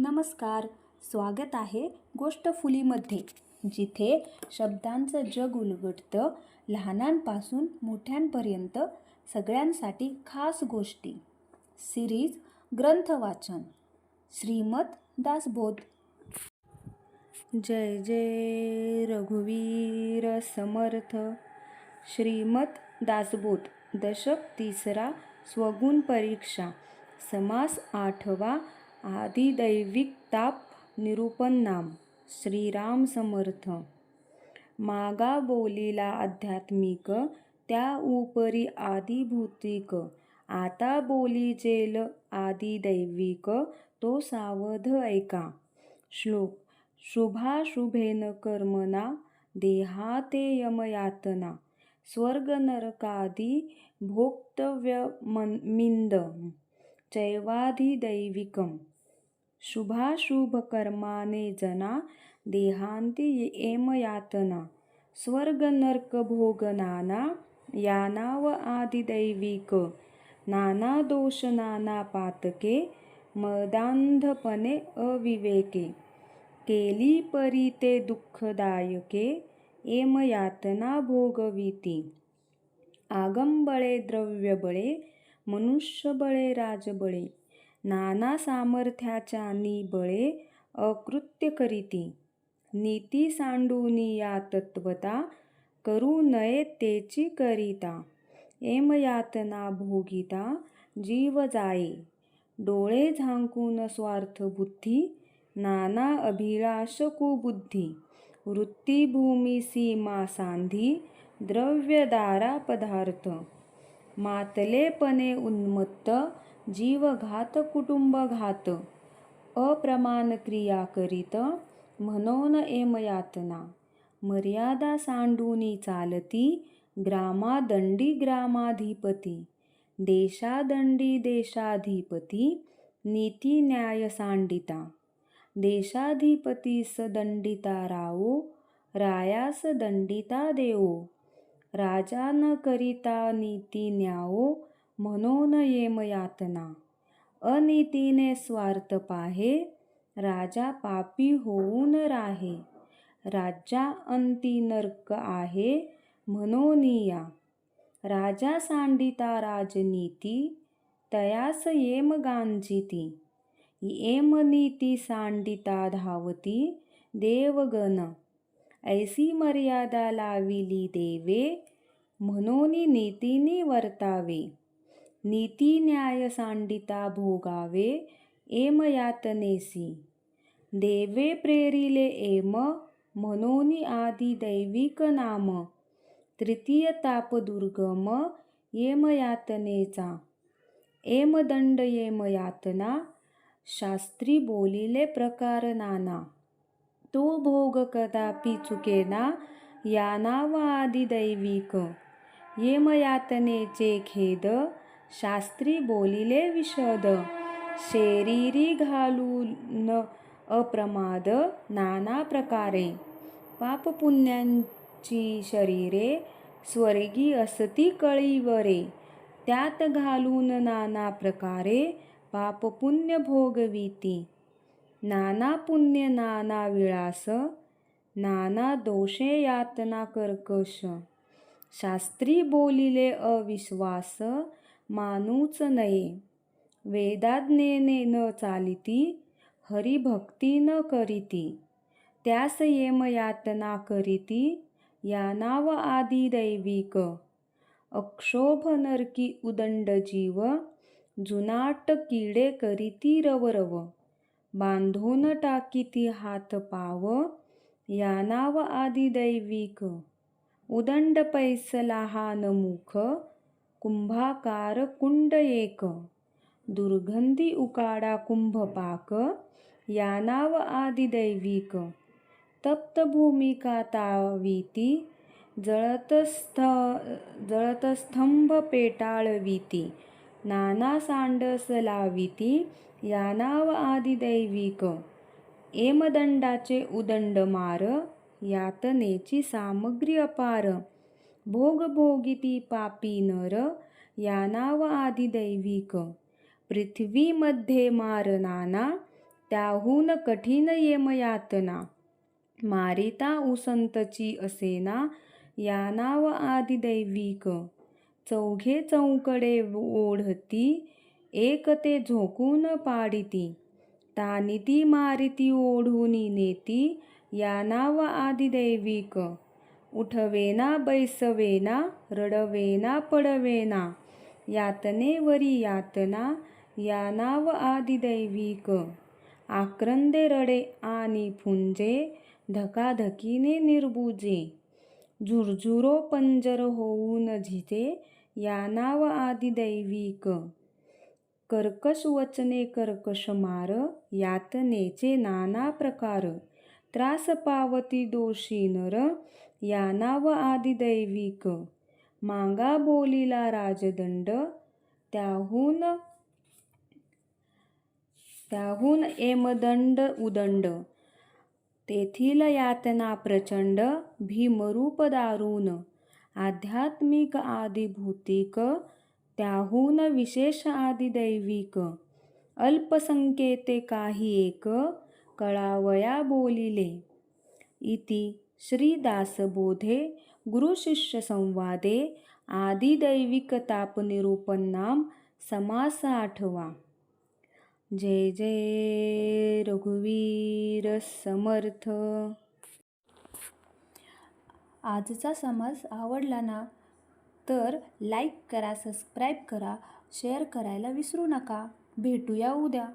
नमस्कार स्वागत आहे गोष्ट फुलीमध्ये जिथे शब्दांचं जग उलगडतं लहानांपासून मोठ्यांपर्यंत सगळ्यांसाठी खास गोष्टी. सिरीज ग्रंथ वाचन. श्रीमत दासबोध. जय जय रघुवीर समर्थ. श्रीमत दासबोध दशक तिसरा स्वगुण परीक्षा. समास आठवा आदिदैविक ताप निरूपण नाम श्रीराम समर्थ. मागा बोलीला आध्यात्मिक त्या उपरी आदिभूतिक. आता बोलीचेल आदिदैविक तो सावध ऐका. श्लोक शुभाशुभेन कर्मना देहाते यमयातना स्वर्ग मिंद. चैवाधिदैविकं शुभाशुभकर्माने जना देहांती एमयातना स्वर्ग स्वर्गनर्कभोगनाना यानाव आदिदैविक। नाना दोष पातके मदांधपणे अविवेके। केली परी ते दुःखदायके एम यातना भोगविती। आगंबळे द्रव्यबळे मनुष्यबळे राजबळे नाना सामर्थ्याच्या निबळे अकृत्य करीती. नीती सांडूनी या तत्वता करू नये तेची करिता. एम यातना भोगिता जीव जाये. डोळे झांकून स्वार्थ बुद्धी नाना अभिलाष कुबुद्धी वृत्तीभूमी सीमा सांधी द्रव्यदारा पदार्थ. मातलेपणे उन्मत्त जीवघात कुटुंबघात अप्रमाण क्रिया करीत म्हणून एम यातना. मर्यादा सांडूनी चालती ग्रामादंडी ग्रामाधिपती. देशादंडी देशाधिपती नीती न्याय सांडिता. देशाधिपती दंडिता रावो रायास दंडिता देवो. राजा न करिता नीती न्यावो म्हणून येम यातना. अनितीने स्वार्थ पाहे राजा पापी होऊन राहे. राज्या अंती नर्क आहे म्हणून या. राजा सांडिता राजनीती तयास येम गांजिती. येम नीती सांडिता धावती देवगण. ऐसी मर्यादा लाविली देवे म्हणून नीतीनी वर्तावे. नीती न्याय सांडिता भोगावे एम यातनेसी. देवे प्रेरिले एम म्हणून आदी दैविक नाम. तृतीय ताप दुर्गम येम यातनेचा. एम दंड येम यातना. शास्त्री बोलिले प्रकार नाना. तो भोग कदापि चुकेना या आदी दैविक. येम खेद शास्त्री बोलिले विशद. शेरीरी घालून अप्रमाद नाना प्रकारे. पापपुण्यांची शरीरे स्वर्गी असती कळीवरे. त्यात घालून नाना प्रकारे पापपुण्य भोगविती. नाना पुण्य नाना विळास नाना दोषे यातना कर्कश. शास्त्री बोलिले अविश्वास मानूच नये. वेदाज्ञेने न चालिती हरिभक्ती न करीती. त्यास येम यातना करीती यानाव आदि आदी दैविक. अक्षोभ नरकी उदंड जीव जुनाट किडे करीती रवरव. बांधून टाकीती हात पाव या नाव आदी दैविक. उदंड पैसला हा नमुख कुंभाकार कुंड एक. दुर्गंधी उकाडा कुंभपाक या नाव आदी दैविक. तप्त भूमिका तावीती जळतस्थ जळतस्तंभ पेटाळवीती. नाना सांडस लाविती या नाव आदिदैविक एमदंडाचे उदंड मार यातनेची सामग्री अपार. भोगभोगिती पापी नर या नाव आदिदैविक पृथ्वीमध्ये मार नाना त्याहून कठीण येमयातना मारिता उसंतची असेना या नाव आदिदैविक चौघे चौकडे ओढती एक ते झोकून पाडिती. तानिती मारिती ओढूनी नेती या नाव आदिदैविक. उठवेना बैसवेना रडवेना पडवेना यातनेवरी यातना या नाव आदिदैविक. आक्रंदे रडे आणि फुंजे धकाधकीने निर्बुजे. झुरझुरो पंजर होऊन झिजे या नाव आदिदैविक कर्कश वचने कर्कश मार यातनेचे नाना प्रकार. त्रास पावती दोषी नर या नाव आदिदैविक मांगा बोलिला राजदंड त्याहून त्याहून एमदंड उदंड. तेथील यातना प्रचंड भीमरूप दारुण. आध्यात्मिक आदिभूतिक त्याहून विशेष आदिदैविक. अल्पसंकेते काही एक कळावया बोलिले. इति श्रीदासबोधे गुरुशिष्यसंवादे आदिदैविकतापनिरूपन्नाम समास आठवा जय जय रघुवीर समर्थ. आजचा समाज आवडला ना तर लाईक करा सबस्क्राईब करा शेअर करायला विसरू नका. भेटूया उद्या.